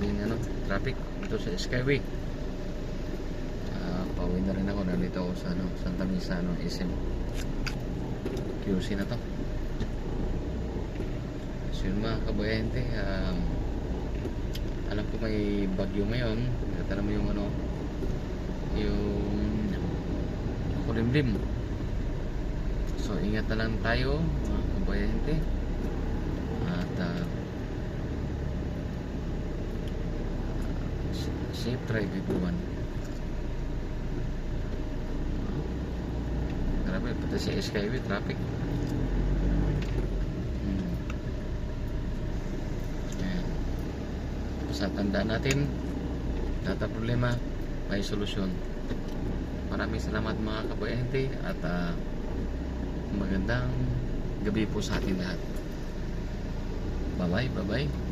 grabing ano, traffic dito sa Skyway. Ah, pauwi na rin ako. Nandito ako sa ano, Santa Misa, ano, SM. QC na to. So yun mga kabayante, um, alam ko may bagyo ngayon. Alam mo yung ano, yung kulimlim. So ingat na lang tayo mga kabayante. At ah, safe drive everyone. Grabe, pati sa Skyway traffic. Hmm. Ayan. Sa tandaan natin, ng problema, may solusyon. Maraming salamat mga kabayante at ah, magandang gabi po sa atin lahat. Bye-bye, bye-bye.